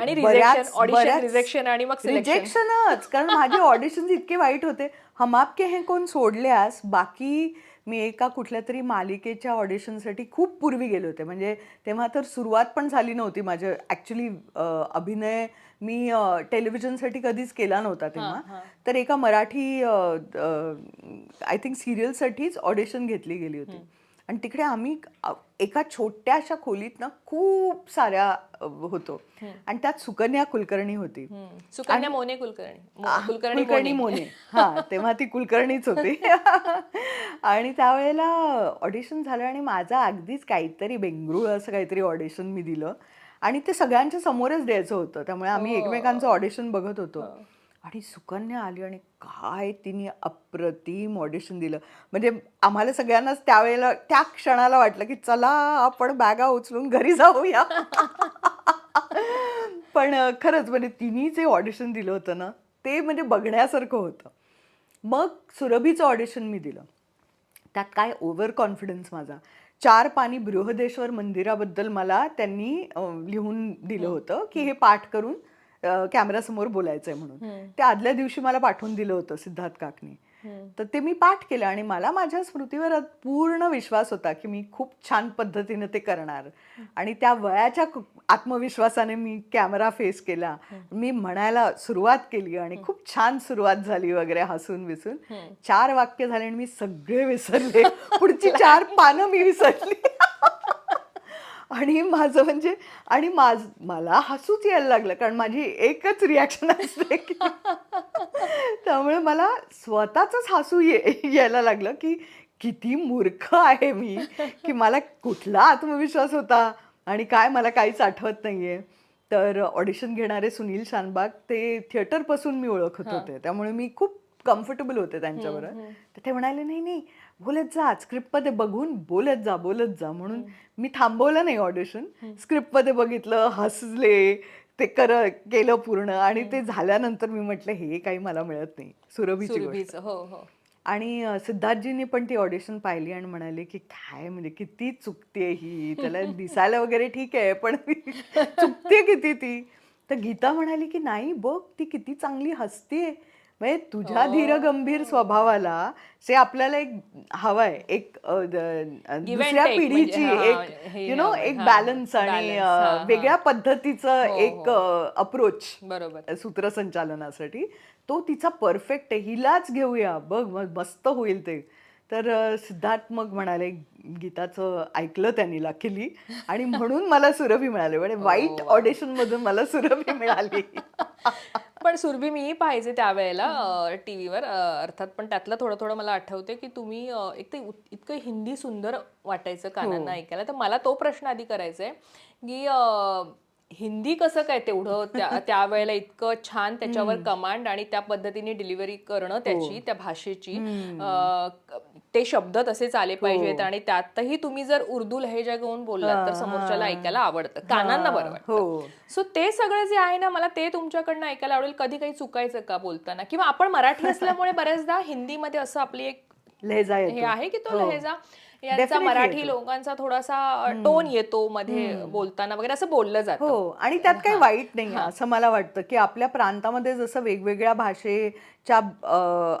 आणि rejection audition बऱ्याच- rejection आणि मग रिजेक्शनच कारण माझे ऑडिशन इतके वाईट होते. हम आपके हे कोण सोडल्यास बाकी मी एका कुठल्या तरी मालिकेच्या ऑडिशनसाठी खूप पूर्वी गेले होते. म्हणजे तेव्हा तर सुरुवात पण झाली नव्हती माझं ॲक्च्युली अभिनय मी टेलिव्हिजनसाठी कधीच केला नव्हता तेव्हा. तर एका मराठी आय थिंक सिरियलसाठीच ऑडिशन घेतली गेली होती. आणि तिकडे आम्ही एका छोट्याशा खोलीत ना खूप साऱ्या होतो. आणि त्यात सुकन्या कुलकर्णी होती. सुकन्या मोने कुलकर्णी. कुलकर्णी कुलकर्णी मोने. हा तेव्हा ती कुलकर्णीच होती. आणि त्यावेळेला ऑडिशन झालं आणि माझा अगदीच काहीतरी बेंगरूळ असं काहीतरी ऑडिशन मी दिलं. आणि ते सगळ्यांच्या समोरच द्यायचं होतं. त्यामुळे आम्ही एकमेकांचं ऑडिशन बघत होतो. आणि सुकन्या आली आणि काय तिने अप्रतिम ऑडिशन दिलं. म्हणजे आम्हाला सगळ्यांनाच त्यावेळेला त्या क्षणाला वाटलं की चला आपण बॅगा उचलून घरी जाऊया. पण खरंच म्हणजे तिने जे ऑडिशन दिलं होतं ना ते म्हणजे बघण्यासारखं होतं. मग सुरभीचं ऑडिशन मी दिलं. त्यात काय ओव्हर कॉन्फिडन्स माझा. चार पाणी बृहदेश्वर मंदिराबद्दल मला त्यांनी लिहून दिलं होतं की हे पाठ करून कॅमेरासमोर बोलायचंय म्हणून. ते आदल्या दिवशी मला पाठवून दिलं होतं सिद्धार्थ काकनी. तर ते मी पाठ केलं आणि मला माझ्या स्मृतीवर पूर्ण विश्वास होता की मी खूप छान पद्धतीने ते करणार. आणि त्या वयाच्या आत्मविश्वासाने मी कॅमेरा फेस केला. मी म्हणायला सुरुवात केली आणि खूप छान सुरुवात झाली वगैरे हसून विसून. चार वाक्य झाले आणि मी सगळे विसरले. पुढची चार पानं मी विसरली. आणि माझं म्हणजे आणि माझ मला हसूच यायला लागलं कारण माझी एकच रिॲक्शन असते की त्यामुळे मला स्वतःच हसू ये यायला लागलं की किती मूर्ख आहे मी की मला कुठला आत्मविश्वास होता आणि काय मला काहीच आठवत नाहीये. तर ऑडिशन घेणारे सुनील शानबाग ते थिएटरपासून मी ओळखत होते. त्यामुळे मी खूप कम्फर्टेबल होते त्यांच्याबरोबर. तर ते म्हणाले नाही नाही बोलत जा. स्क्रिप्टमध्ये बघून बोलत जा बोलत जा. म्हणून मी थांबवलं नाही ऑडिशन स्क्रिप्टमध्ये बघितलं हसले ते कर केलं पूर्ण. आणि ते झाल्यानंतर मी म्हटलं हे काही मला मिळत नाही. सुरभीची गोष्ट. हो हो. आणि सिद्धार्थजींनी पण ती ऑडिशन पाहिली आणि म्हणाले की काय म्हणजे किती चुकते ही. त्याला दिसायला वगैरे ठीक आहे पण चुकते किती ती. तर गीता म्हणाली की नाही बघ ती किती चांगली हसते म्हणजे तुझ्या धीर गंभीर स्वभावाला से आपल्याला एक हवाय एक दुसऱ्या म्हणजे, पिढीची हा, एक हे यु नो एक हा, बॅलन्स आणि हा, हा. वेगळ्या पद्धतीचं हो, एक अप्रोच बरोबर. सूत्रसंचालनासाठी तो तिचा परफेक्ट आहे. हिलाच घेऊया. बघ मग मस्त होईल ते. तर सिद्धार्थ मग म्हणाले गीताचं ऐकलं त्यांनी लकीली आणि म्हणून मला सुरभी मिळाली. म्हणजे वाईट ऑडिशन मधून मला सुरभी मिळाली. पण सुरभी मीही पाहायचे त्यावेळेला टीव्हीवर. अर्थात पण त्यातलं थोडं थोडं मला आठवते की तुम्ही एक ते उत- इतकं हिंदी सुंदर वाटायचं कानांना ऐकायला. तर मला तो प्रश्न आधी करायचा आहे की हिंदी कसं काय तेवढं त्या त्यावेळेला इतकं छान त्याच्यावर कमांड आणि त्या पद्धतीने डिलिव्हरी करणं त्याची त्या भाषेची ते शब्द तसेच आले पाहिजेत आणि त्यातही तुम्ही जर उर्दू लहेजा घेऊन बोललात तर समोरच्याला ऐकायला आवडतं. कानांना बरं वाटतं हो. सो ते सगळं जे आहे ना मला ते तुमच्याकडनं ऐकायला आवडेल. कधी काही चुकायचं का बोलताना? किंवा आपण मराठी असल्यामुळे बऱ्याचदा हिंदीमध्ये असं आपली एक लहेजा हे आहे की तो हो. लहेजा? यांचा मराठी. लोकांचा थोडासा टोन येतो मध्ये बोलताना वगैरे असं बोललं जातं. हो आणि त्यात काही वाईट नाही असं मला वाटतं की आपल्या प्रांतामध्ये जसं वेगवेगळ्या भाषेच्या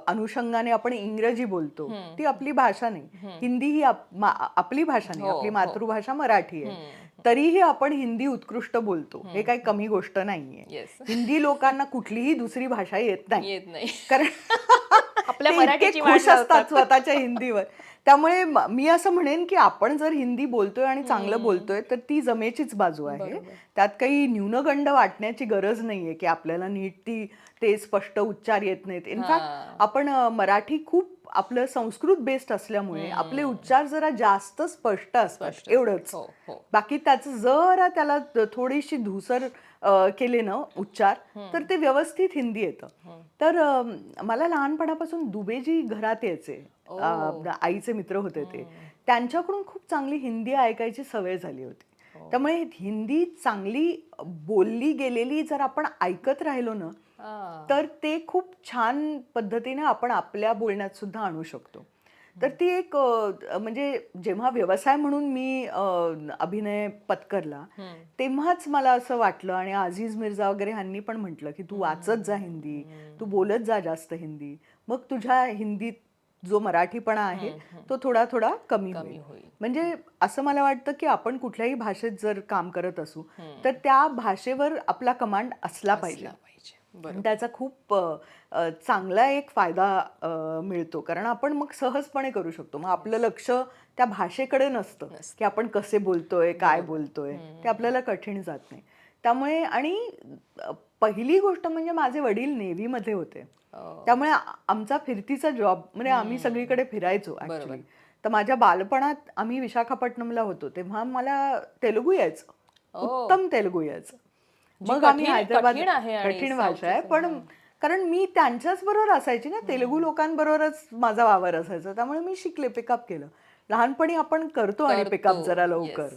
अनुषंगाने आपण इंग्रजी बोलतो ती आपली भाषा नाही. हिंदी ही आपली भाषा नाही. आपली मातृभाषा मराठी आहे. तरीही आपण हिंदी उत्कृष्ट बोलतो. हे काही कमी गोष्ट नाहीये. हिंदी लोकांना कुठलीही दुसरी भाषा येत नाही. येत नाही. कारण आपल्या मराठीची खुश असतात स्वतःच्या हिंदीवर. त्यामुळे म- असं म्हणेन की आपण जर हिंदी बोलतोय आणि चांगलं बोलतोय तर ती जमेचीच बाजू आहे. त्यात काही न्यूनगंड वाटण्याची गरज नाहीये की आपल्याला नीट ती ते स्पष्ट उच्चार येत नाहीत. इनफॅक्ट आपण मराठी खूप आपलं संस्कृत बेस्ड असल्यामुळे आपले उच्चार जरा जास्त स्पष्ट असतात एवढंच. हो हो. बाकी त्याचं जरा त्याला थोडीशी धुसर केले ना उच्चार तर ते व्यवस्थित हिंदी येतं. तर मला लहानपणापासून दुबेजी घरात यायचे. आईचे मित्र होते ते. त्यांच्याकडून खूप चांगली हिंदी ऐकायची सवय झाली होती. त्यामुळे हिंदी चांगली बोलली गेलेली जर आपण ऐकत राहिलो ना तर ते खूप छान पद्धतीने आपण आपल्या बोलण्यात सुद्धा आणू शकतो. तर ती एक म्हणजे जेव्हा व्यवसाय म्हणून मी अभिनय पत्करला तेव्हाच मला असं वाटलं आणि अझीज मिर्झा वगैरे ह्यांनी पण म्हटलं की तू वाचत जा हिंदी तू बोलत जा जास्त हिंदी. मग तुझ्या हिंदीत जो मराठीपणा आहे तो थोडा थोडा कमी होईल. होईल. म्हणजे असं मला वाटतं की आपण कुठल्याही भाषेत जर काम करत असू तर त्या भाषेवर आपला कमांड असला पाहिजे. त्याचा खूप चांगला एक फायदा मिळतो. कारण आपण मग सहजपणे करू शकतो. मग आपलं लक्ष त्या भाषेकडे नसतं. की आपण कसे बोलतोय काय बोलतोय ते आपल्याला कठीण जात नाही. त्यामुळे आणि पहिली गोष्ट म्हणजे माझे वडील नेव्हीमध्ये होते. अं, त्यामुळे आमचा फिरतीचा जॉब म्हणजे आम्ही सगळीकडे फिरायचो ऍक्च्युली तर माझ्या बालपणात आम्ही विशाखापट्टणमला होतो. तेव्हा मला तेलुगू यायचं. उत्तम तेलुगू यायचं. मग आम्ही कठीण- हैदराबाद कठीण भाषा आहे पण कारण मी त्यांच्याच बरोबर असायची ना तेलुगू लोकांबरोबरच माझा वावर असायचा त्यामुळे मी शिकले पिकअप केलं. लहानपणी आपण करतो आणि पिकअप जरा लवकर.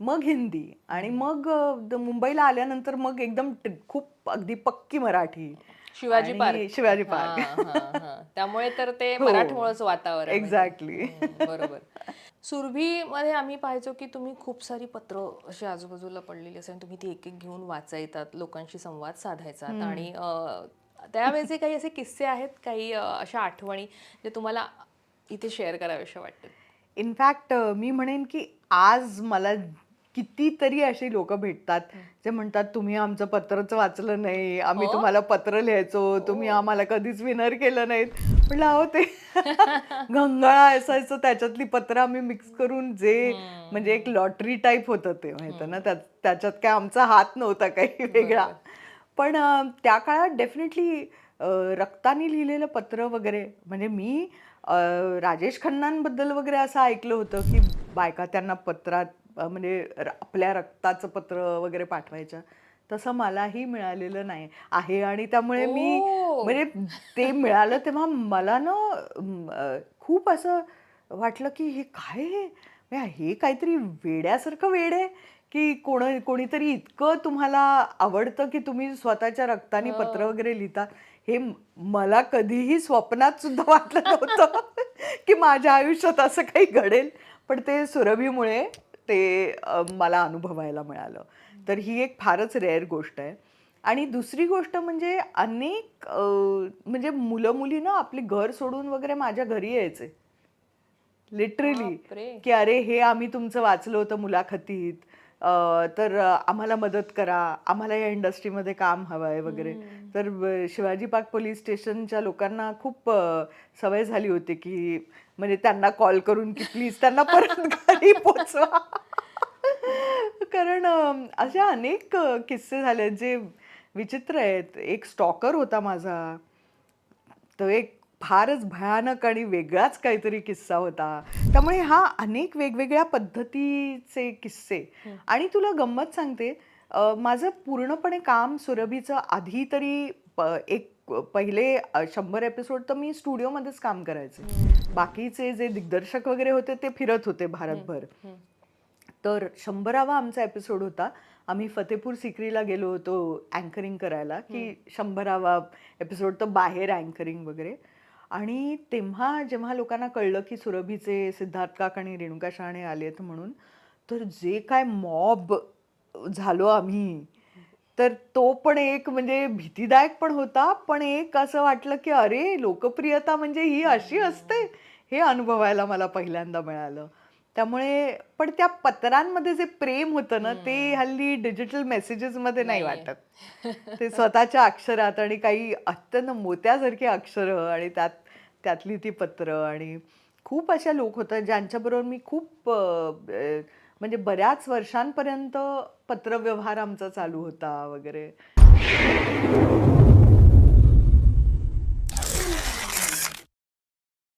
मग हिंदी आणि मग मुंबईला आल्यानंतर मग एकदम खूप अगदी पक्की मराठी. शिवाजी पार्क. शिवाजी पार्क. हा, हा, हा. त्यामुळे तर ते मराठमोळंच वातावरण. एक्झॅक्टली बरोबर. सुरभी मध्ये आम्ही पाहायचो की तुम्ही खूप सारी पत्र अशी आजूबाजूला पडलेली असेल तुम्ही ती एक एक घेऊन वाचायतात लोकांशी संवाद साधायचात आणि त्यावेळेचे काही असे किस्से आहेत काही अशा आठवणी जे तुम्हाला इथे शेअर कराव्याशा वाटतात? इनफॅक्ट मी म्हणेन की आज मला कितीतरी अशी लोक भेटतात जे म्हणतात तुम्ही आमचं पत्रच वाचलं नाही आम्ही तुम्हाला पत्र लिहायचो तुम्ही आम्हाला कधीच विनर केलं नाहीत. म्हटलं अहो ते घंगाळा असायचं त्याच्यातली पत्र आम्ही मिक्स करून जे म्हणजे एक लॉटरी टाईप होतं ते माहिती ना त्याच्यात काय आमचा हात नव्हता काही वेगळा. पण त्या काळात डेफिनेटली रक्तानी लिहिलेलं पत्र वगैरे म्हणजे मी राजेश खन्नांबद्दल वगैरे असं ऐकलं होतं की बायका त्यांना पत्रात म्हणजे र- आपल्या रक्ताचं पत्र वगैरे पाठवायच्या तसं मलाही मिळालेलं नाही आहे आणि त्यामुळे मी. म्हणजे ते मिळालं तेव्हा मला ना खूप असं वाटलं की हे काय? म्हणजे हे काहीतरी वेड्यासारखं वेड आहे की कोण कोणीतरी इतकं तुम्हाला आवडतं की तुम्ही स्वतःच्या रक्ताने पत्र वगैरे लिहिता हे मला कधीही स्वप्नात सुद्धा वाटलं नव्हतं की माझ्या आयुष्यात असं काही घडेल पण ते सुरभीमुळे ते मला अनुभवायला मिळालं. तर ही एक फारच रेअर गोष्ट आहे. आणि दुसरी गोष्ट म्हणजे अनेक म्हणजे मुलं मुली ना आपली घर सोडून वगैरे माझ्या घरी यायचे. लिटरली. की अरे हे आम्ही तुमचं वाचलं होतं मुलाखतीत. तर आम्हाला मदत करा. आम्हाला या इंडस्ट्रीमध्ये काम हवं आहे वगैरे. तर शिवाजी पार्क पोलीस स्टेशनच्या लोकांना खूप सवय झाली होती की म्हणजे त्यांना कॉल करून की प्लीज त्यांना परत घरी पोचवा. कारण अशा अनेक किस्से झाले जे विचित्र आहेत. एक स्टॉकर होता माझा. तो एक फारच भयानक आणि वेगळाच काहीतरी किस्सा होता. त्यामुळे हा अनेक वेगवेगळ्या पद्धतीचे किस्से. आणि तुला गंमत सांगते माझं पूर्णपणे काम सुरभीचं आधी तरी एक पहिले शंभर एपिसोड तर मी स्टुडिओमध्येच काम करायचे. बाकीचे जे दिग्दर्शक वगैरे होते ते फिरत होते भारतभर. तर शंभरावा आमचा एपिसोड होता. आम्ही फतेपूर सिक्रीला गेलो होतो अँकरिंग करायला की शंभरावा एपिसोड तर बाहेर अँकरिंग वगैरे. आणि तेव्हा जेव्हा लोकांना कळलं की सुरभीचे सिद्धार्थ काक आणि रेणुका शहाणे आलेत म्हणून तर जे काय मॉब झालो आम्ही तर तो पण एक म्हणजे भीतीदायक पण होता पण एक असं वाटलं की अरे लोकप्रियता म्हणजे ही अशी असते हे अनुभवायला मला पहिल्यांदा मिळालं. त्यामुळे पण त्या पत्रांमध्ये जे प्रेम होतं ना ते हल्ली डिजिटल मेसेजेस मध्ये नाही वाटत. ते स्वतःच्या अक्षरात आणि काही अत्यंत मोत्यासारखी अक्षरं आणि त्यात त्यातली ती पत्र आणि खूप अशा लोक होतात ज्यांच्याबरोबर मी खूप म्हणजे बऱ्याच वर्षांपर्यंत पत्रव्यवहार आमचा चालू होता वगैरे.